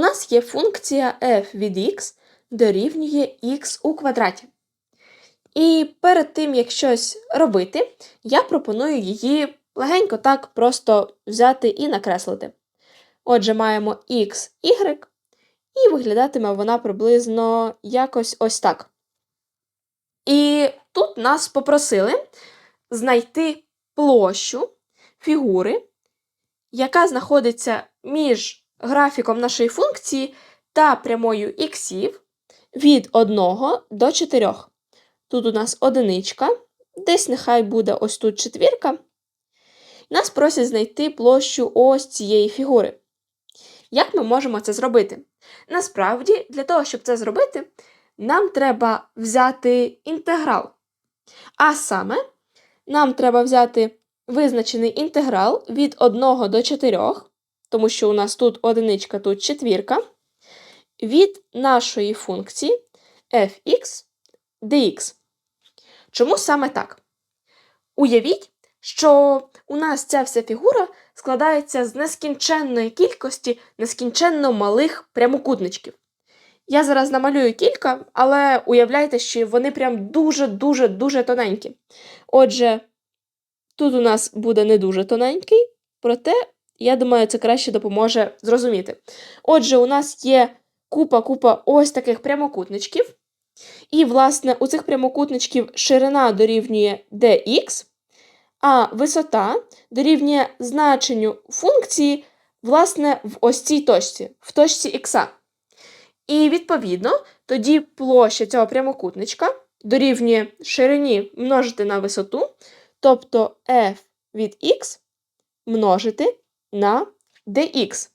У нас є функція f від x дорівнює x у квадраті. І перед тим, як щось робити, я пропоную її легенько так просто взяти і накреслити. Отже, маємо x, y, і виглядатиме вона приблизно якось ось так. І тут нас попросили знайти площу фігури, яка знаходиться між графіком нашої функції та прямою іксів від 1 до 4. Тут у нас одиничка, десь нехай буде ось тут четвірка. Нас просять знайти площу ось цієї фігури. Як ми можемо це зробити? Насправді, для того, щоб це зробити, нам треба взяти інтеграл. А саме, нам треба взяти визначений інтеграл від 1 до 4, тому що у нас тут одиничка, тут четвірка, від нашої функції fx dx. Чому саме так? Уявіть, що у нас ця вся фігура складається з нескінченної кількості нескінченно малих прямокутничків. Я зараз намалюю кілька, але уявляйте, що вони прям дуже-дуже-дуже тоненькі. Отже, тут у нас буде не дуже тоненький, проте, я думаю, це краще допоможе зрозуміти. Отже, у нас є купа-купа ось таких прямокутничків. І, власне, у цих прямокутничків ширина дорівнює dx, а висота дорівнює значенню функції, власне, в ось цій точці, в точці х. І, відповідно, тоді площа цього прямокутничка дорівнює ширині множити на висоту, тобто f від x множити на dx.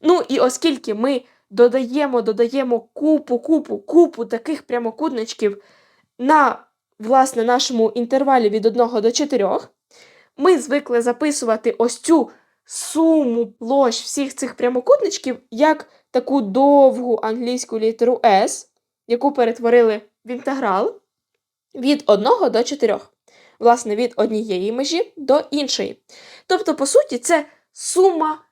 Ну, і оскільки ми додаємо, додаємо купу, купу, купу таких прямокутничків на власне, нашому інтервалі від 1 до 4, ми звикли записувати ось цю суму площ всіх цих прямокутничків як таку довгу англійську літеру S, яку перетворили в інтеграл від 1 до 4. Власне, від однієї межі до іншої. Тобто, по суті, це сума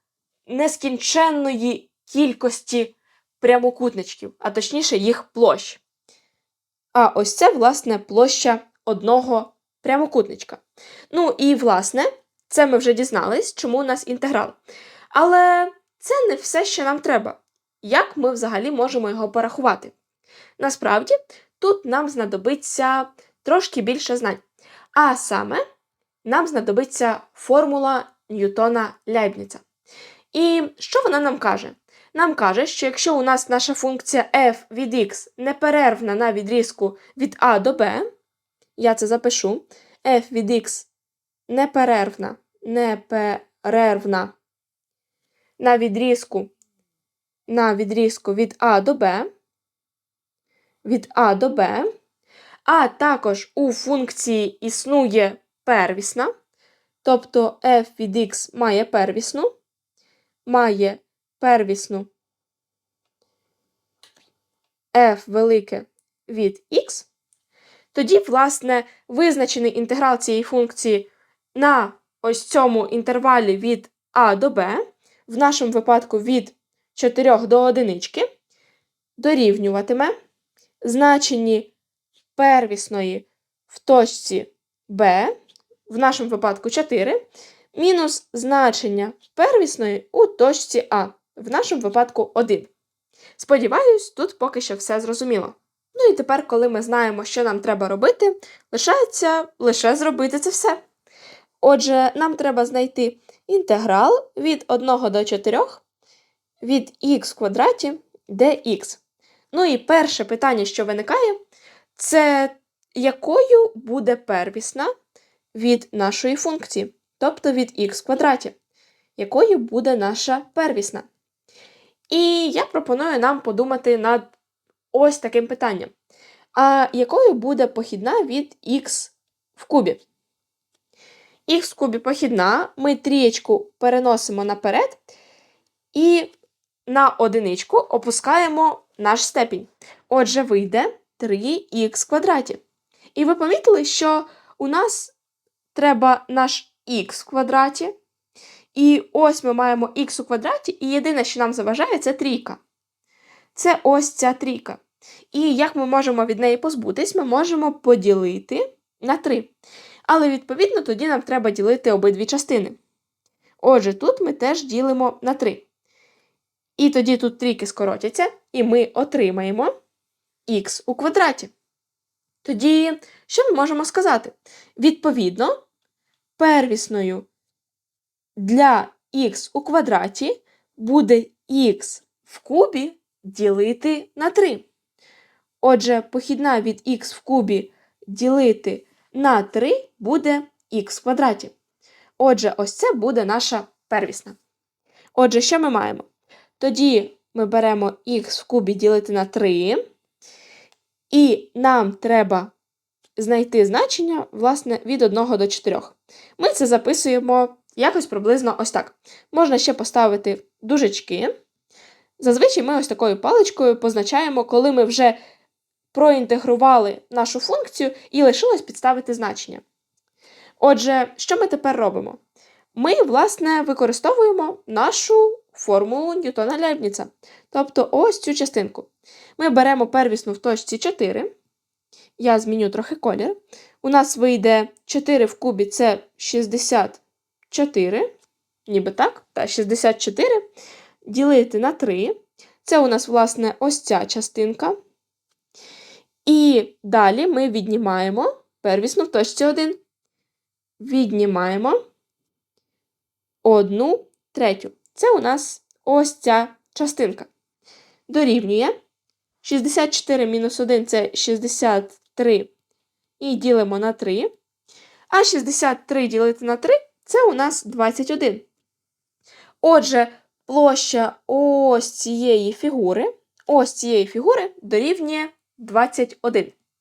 нескінченної кількості прямокутничків, а точніше їх площ. А ось це, власне, площа одного прямокутничка. Ну і, власне, це ми вже дізнались, чому у нас інтеграл. Але це не все, що нам треба. Як ми взагалі можемо його порахувати? Насправді, тут нам знадобиться трошки більше знань. А саме, нам знадобиться формула Ньютона Ляйбніца. І що вона нам каже? Нам каже, що якщо у нас наша функція f від x неперервна на відрізку від a до b, я це запишу, f від x неперервна, неперервна на відрізку на відрізку від a до b, від a до b, а також у функції існує первісна, тобто f від x має первісну, має первісну f велике від x, тоді, власне, визначений інтеграл цієї функції на ось цьому інтервалі від a до b, в нашому випадку від 4 до 1, дорівнюватиме значенні первісної в точці b, в нашому випадку 4, мінус значення первісної у точці А в нашому випадку 1. Сподіваюсь, тут поки що все зрозуміло. Ну і тепер, коли ми знаємо, що нам треба робити, лишається лише зробити це все. Отже, нам треба знайти інтеграл від 1 до 4 від х квадраті dx. Ну і перше питання, що виникає, це якою буде первісна від нашої функції, тобто від х квадраті, якою буде наша первісна. І я пропоную нам подумати над ось таким питанням. А якою буде похідна від х в кубі? Х в кубі похідна, ми трієчку переносимо наперед і на одиничку опускаємо наш степінь. Отже, вийде 3х квадраті. І ви помітили, що у нас треба наш х в квадраті І ось ми маємо х у квадраті, і єдине, що нам заважає, це трійка. Це ось ця трійка. І як ми можемо від неї позбутись, ми можемо поділити на 3. Але, відповідно, тоді нам треба ділити обидві частини. Отже, тут ми теж ділимо на 3. І тоді тут трійки скоротяться, і ми отримаємо х у квадраті. Тоді, що ми можемо сказати? Відповідно, первісною для х у квадраті буде х в кубі ділити на 3. Отже, похідна від х в кубі ділити на 3 буде х в квадраті. Отже, ось це буде наша первісна. Отже, що ми маємо? Тоді ми беремо х в кубі ділити на 3, і нам треба знайти значення, власне, від 1 до 4. Ми це записуємо якось приблизно ось так. Можна ще поставити дужечки. Зазвичай ми ось такою паличкою позначаємо, коли ми вже проінтегрували нашу функцію і лишилось підставити значення. Отже, що ми тепер робимо? Ми, власне, використовуємо нашу формулу Ньютона Лейбніца. Тобто ось цю частинку. Ми беремо первісну в точці 4. Я зміню трохи колір. У нас вийде 4 в кубі це 64. Ніби так? Та 64. Ділити на 3. Це у нас, власне, ось ця частинка. І далі ми віднімаємо первісну в точці 1. Віднімаємо одну третю. Це у нас ось ця частинка. Дорівнює 64 мінус 1 це 63. І ділимо на 3. А 63 ділити на 3 це у нас 21. Отже, площа ось цієї фігури, ось цієї фігури дорівнює 21.